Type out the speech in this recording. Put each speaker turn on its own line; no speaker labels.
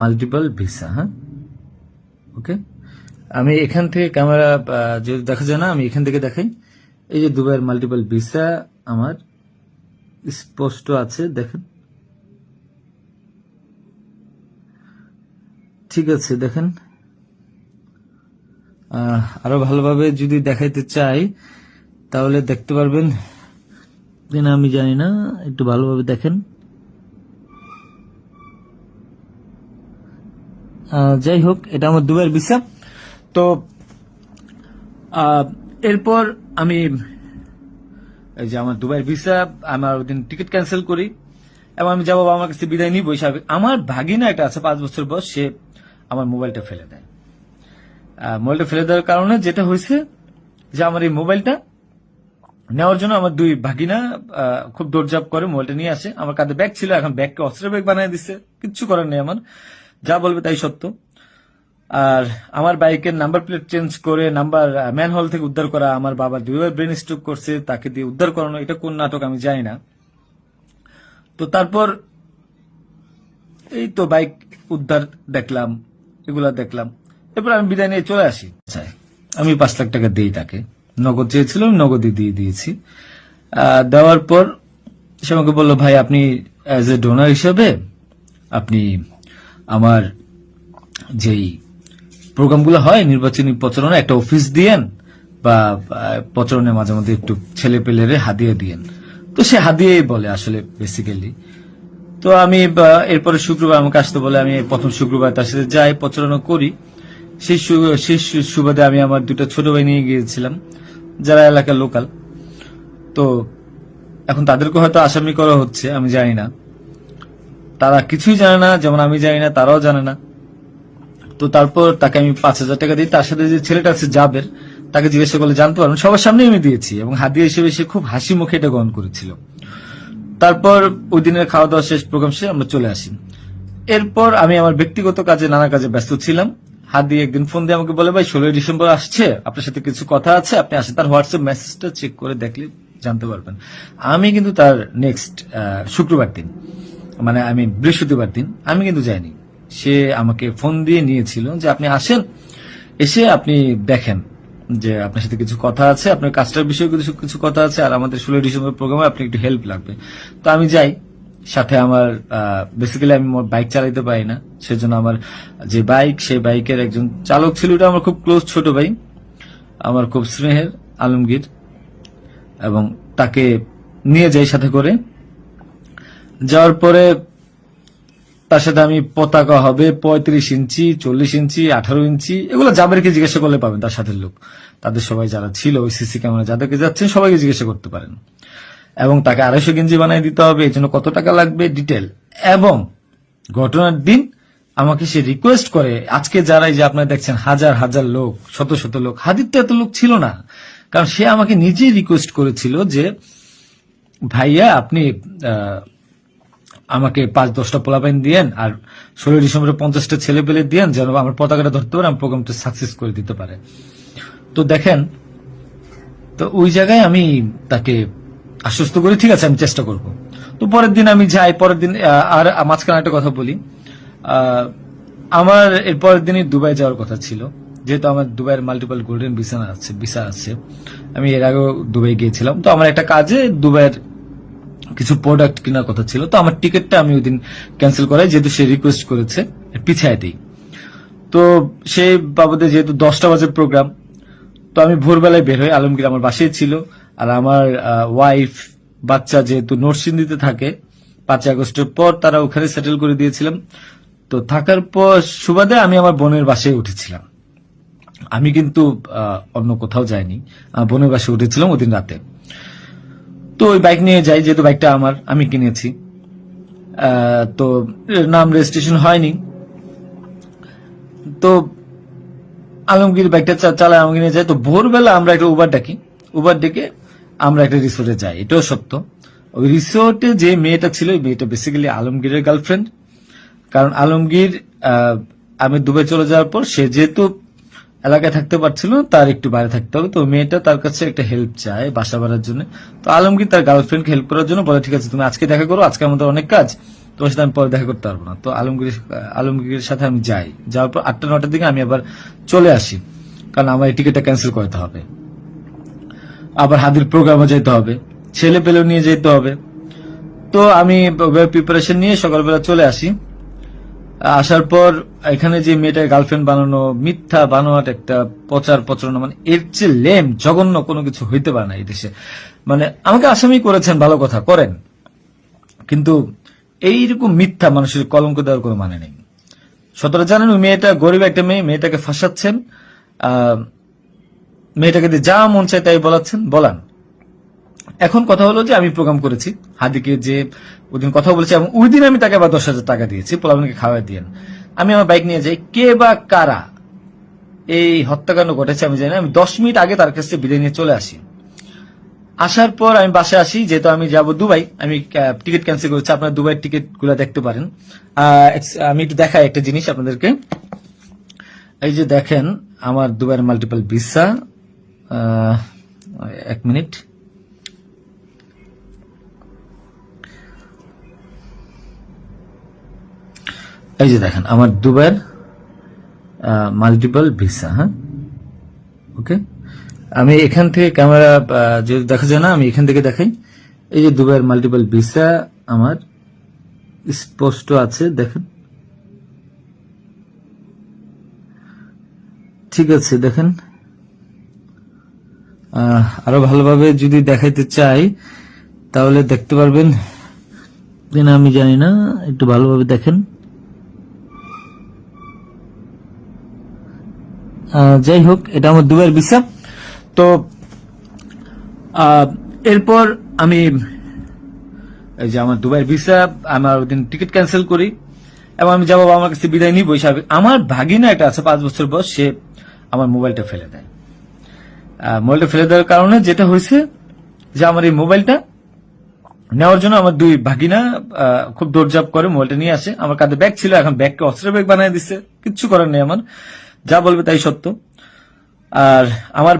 Multiple visa হ্যাঁ ওকে আমি এখান থেকে ক্যামেরা যদি দেখা যায় না আমি এখান থেকে দেখাই। এই যে দুবাইয়ের মাল্টিপল ভিসা আমার স্পষ্ট আছে, দেখেন। ঠিক আছে, দেখেন। আরও ভালোভাবে যদি দেখাইতে চাই, তাহলে দেখতে পারবেন। আমি জানি না, একটু ভালোভাবে দেখেন। যাই হোক, এটা আমার দুবাইয়ের ভিসা তো এরপর আমি, এই যে আমার দুবাইয়ের ভিসা আমার ওই দিন টিকিট ক্যান্সেল করি, এবং আমি যাব আমার কাছে বিদায় নিবই স্বাভাবিক আমার ভাগিনা একটা আছে, পাঁচ বছর বয়স, সে আমার মোবাইলটা ফেলে দেয়। মোবাইলটা ফেলে দেওয়ার কারণে যেটা হয়েছে যে আমার এই মোবাইলটা নেওয়ার জন্য আমার দুই ভাগিনা খুব দৌড়ঝাপ করে মোবাইলটা নিয়ে আসে। আমার কাঁধে ব্যাগ ছিল, এখন ব্যাগকে অস্ত্র ব্যাগ বানিয়ে দিছে। কিচ্ছু করার নেই আমার। যা বলবে তাই সত্য। আর আমার বাইকের নাম্বার প্লেট চেঞ্জ করে নাম্বার ম্যান হল থেকে উদ্ধার করা আমার বাবা দুইবার ব্রেন স্ট্রোক করছে, তাকে দিয়ে উদ্ধার করানো, এটা কোন নাটক আমি জানি না। তো তারপর এই তো বাইক উদ্ধার দেখলাম, এগুলা দেখলাম। এরপর আমি বিদায় নিয়ে চলে আসি। আমি পাঁচ লাখ টাকা দিই তাকে। নগদ চেয়েছিল নগদই দিয়ে দিয়েছি। দেওয়ার পর সে আমাকে বলল, ভাই, আপনি অ্যাজ এ ডোনার হিসেবে আপনি আমার যেই প্রোগ্রামগুলো হয়, নির্বাচনী প্রচারণা একটা অফিস দিয়েন বা প্রচারণে মাঝে মধ্যে একটু ছেলে পেলেরে হাদিয়ে দিয়েন। তো সে হাদিয়েই বলে আসলে বেসিক্যালি তো আমি এরপরে শুক্রবার আমাকে আসতে বলে, আমি প্রথম শুক্রবার তার সাথে যাই, প্রচারণা করি। সেই সেই সুবাদে আমি আমার দুটো ছোট ভাই নিয়ে গিয়েছিলাম, যারা এলাকার লোকাল তো এখন তাদেরকে হয়তো আসামি করা হচ্ছে, আমি জানি না। তারা কিছুই জানে না, যেমন আমি জানি না, তারাও জানে না। তো তারপর তাকে আমি পাঁচ হাজার টাকা দিই। তার সাথে যে ছেলেটা আছে জাবের, তাকে জিজ্ঞাসা করলে জানতে পারবেন, সবার সামনে আমি দিয়েছি এবং হাদিয়া হিসেবে সে খুব হাসি মুখে এটা গ্রহণ করেছিল। তারপর ওই দিনের খাওয়া দাওয়া শেষ প্রোগ্রাম শেষে আমরা চলে আসি। এরপর আমি আমার ব্যক্তিগত কাজে, নানা কাজে ব্যস্ত ছিলাম। হাত দিয়ে একদিন ফোন দিয়ে আমাকে বলে, ভাই, ষোলোই ডিসেম্বর আসছে, আপনার সাথে কিছু কথা আছে, আপনি আসেন। তার হোয়াটসঅ্যাপ মেসেজটা চেক করে দেখলে জানতে পারবেন। আমি কিন্তু তার নেক্সট শুক্রবার দিন। মানে আমি বৃহস্পতিবার দিন, আমি কিন্তু যাইনি। সে আমাকে ফোন দিয়ে নিয়েছিল যে, আপনি আসেন? এসে আপনি দেখেন যে, আপনার সাথে কিছু কথা আছে, আপনার কাজটার বিষয়ে কিছু কিছু কথা আছে, আর আমাদের ষোলোই ডিসেম্বর প্রোগ্রামে আপনি একটু হেল্প লাগবে। তো আমি যাই, সাথে আমার বেসিক্যালি আমি বাইক চালাইতে পারি না। সেজন্য আমার যে বাইক সেই বাইকের একজন চালক ছিল ওটা আমার খুব ক্লোজ ছোট ভাই, আমার খুব স্নেহের আলমগীর, এবং তাকে নিয়ে যাই সাথে করে। যাওয়ার পরে তার সাথে আমি পতাকা হবে পঁয়ত্রিশ ইঞ্চি চল্লিশ ইঞ্চি আঠারো ইঞ্চি এগুলো জাবেরকে জিজ্ঞাসা করলে পাবেন তার সাথে লোক। তাদের সবাই যারা ছিল ওই সিসি ক্যামেরা যাদেরকে যাচ্ছেন সবাইকে জিজ্ঞাসা করতে পারেন। এবং তাকে আড়াইশো গেঞ্জি বানিয়ে দিতে হবে এই জন্য কত টাকা লাগবে ডিটেল। এবং ঘটনার দিন আমাকে সে রিকোয়েস্ট করে আজকে যারা এই যে আপনারা দেখছেন হাজার হাজার লোক শত শত লোক হাদির তো এত লোক ছিল না। কারণ সে আমাকে নিজেই রিকোয়েস্ট করেছিল যে ভাইয়া আপনি আহ, আমাকে পাঁচ, দশটা পোলাপাইন দিয়েন আর ষোলোই ডিসেম্বরে পঞ্চাশটা ছেলে পেলে দিয়েন যেন আমার পতাকাটা ধরতে পারে, আমার প্রোগ্রামটা সাকসেস করে দিতে পারে। তো দেখেন, তো ওই জায়গায় আমি তাকে আশ্বস্ত করি, ঠিক আছে, আমি চেষ্টা করব। তো পরের দিন আমি যাই, পরের দিন আর মাঝখানে একটা কথা বলি। আমার এর পরের দিনই দুবাই যাওয়ার কথা ছিল। যেহেতু আমার দুবাইয়ের মাল্টিপল গোল্ডেন ভিসা আছে ভিসা আছে, আমি এর আগেও দুবাই গিয়েছিলাম। তো আমার একটা কাজে দুবাইয়ের কিছু প্রোডাক্ট কেনার কথা ছিল, তো আমার টিকিটটা আমি ওই দিন ক্যান্সেল করাই, যেহেতু সে রিকোয়েস্ট করেছে, পিছায় দিই। তো সেই বাবদে যেহেতু দশটা বাজে প্রোগ্রাম তো আমি ভোরবেলায় বের হই, আলমগীর আমার বাসায় ছিল, আর আমার ওয়াইফ বাচ্চা যেহেতু নরসিংদীতে থাকে, পাঁচই আগস্টের পর তারা ওখানে সেটেল করে দিয়েছিলাম। তো থাকার পর সুবাদে আমি আমার বোনের বাসায় উঠেছিলাম। আমি কিন্তু অন্য কোথাও যাইনি। বোনের বাসায় উঠেছিলাম ওদিন রাতে। তো ওই বাইক নিয়ে যাই, যেহেতু বাইকটা আমার, আমি কিনেছি। তো নাম রেজিস্ট্রেশন হয়নি। তো আলমগীর বাইকটা চালায় আমাকে নিয়ে যায়। তো ভোরবেলা আমরা একটা উবার ডাকি। উবার ডেকে আমরা একটা রিসোর্টে যাই। এটাও সত্য। ওই রিসোর্টে যে মেয়েটা ছিল, ওই মেয়েটা বেসিক্যালি আলমগীরের গার্লফ্রেন্ড কারণ আলমগীর আমি দুবাই চলে যাওয়ার পর সে যেহেতু এলাকায় থাকতে পারছিল, তার একটু বাইরে থাকতে হবে। তো মেয়েটা তার কাছে একটা হেল্প চায় বাসা বাড়ার জন্য। তো আলমগীর তার গার্লফ্রেন্ডকে হেল্প করার জন্য বলে, ঠিক আছে, তুমি আজকে দেখা করো, আজকে আমাদের অনেক কাজ, তোমার সাথে আমি পরে দেখা করতে পারব না। তো আলমগীর, আলমগীরের সাথে আমি যাই। যাওয়ার পর আটটা নটার দিকে আমি আবার চলে আসি, কারণ আমার এই টিকিটটা ক্যান্সেল করতে হবে। আবার হাদির প্রোগ্রামে যেতে হবে ছেলে পেলেও নিয়ে যেতে হবে। তো আমি প্রিপারেশন নিয়ে সকালবেলা চলে আসি। আসার পর এখানে যে মেয়েটার গার্লফ্রেন্ড বানানো, মিথ্যা বানোয়াট একটা প্রচার প্রচারণা মানে এর চেয়ে লেম জঘন্য কোনো কিছু হইতে পারে না এই দেশে। মানে আমাকে আসামি করেছেন, ভালো কথা, করেন। কিন্তু এইরকম মিথ্যা মানুষের কলঙ্ক দেওয়ার কোনো মানে নেই। সতরা জানেন ওই মেয়েটা গরিব একটা মেয়ে, মেয়েটাকে ফাঁসাচ্ছেন। মেয়েটাকে যা মন চায় তাই বলাচ্ছেন, বলান। এখন কথা হলো যে আমি প্রোগ্রাম করেছি হাদিকে যে ওদিন কথা বলেছি এবং ওই দিন আমি তাকে আবার দশ হাজার টাকা দিয়েছি পোলাপানকে খাওয়া দিয়েন আমি আমার বাইক নিয়ে যাই, কে বা কারা এই হত্যাকাণ্ড ঘটেছে আমি জানি। আমি দশ মিনিট আগে তার কাছ থেকে বিদায় নিয়ে চলে আসি। আসার পর আমি বাসে আসি, যেহেতু আমি যাব দুবাই, আমি টিকিট ক্যান্সেল করেছি, আপনারা দুবাইয়ের টিকিটগুলা দেখতে পারেন। আমি একটু দেখাই একটা জিনিস আপনাদেরকে। এই যে দেখেন, আমার দুবাইয়ের মাল্টিপল ভিসা এক মিনিট এই যে দেখেন, আমার দুবাইয়ের মাল্টিপল ভিসা হ্যাঁ? ওকে আমি এখান থেকে ক্যামেরা যদি দেখা যায় না, আমি এখান থেকে দেখাই। এই যে দুবাইয়ের মাল্টিপল ভিসা আমার স্পষ্ট আছে, দেখেন। ঠিক আছে, দেখেন। আরও ভালোভাবে যদি দেখাইতে চাই, তাহলে দেখতে পারবেন। আমি জানি না, একটু ভালোভাবে দেখেন। যাই হোক, এটা আমার দুবার ভিসা তো এরপর আমি, এই যে আমার দুবাইয়ের ভিসা আমার ওদিন টিকিট ক্যান্সেল করি এবং আমি যাব আমার কাছে বিদায় নিই বৈশাখ আমার ভাগিনা একটা আছে, পাঁচ বছর বয়স, সে আমার মোবাইলটা ফেলে দেয়। মোবাইলটা ফেলে দেওয়ার কারণে যেটা হয়েছে যে আমার এই মোবাইলটা নেওয়ার জন্য আমার দুই ভাগিনা খুব দৌড়ঝাপ করে মোবাইলটা নিয়ে আসে। আমার কাঁধে ব্যাগ ছিল, এখন ব্যাগকে অস্ত্র ব্যাগ বানিয়ে দিচ্ছে কিচ্ছু করার নেই আমার। যা বলবে তাই সত্য। আর আমার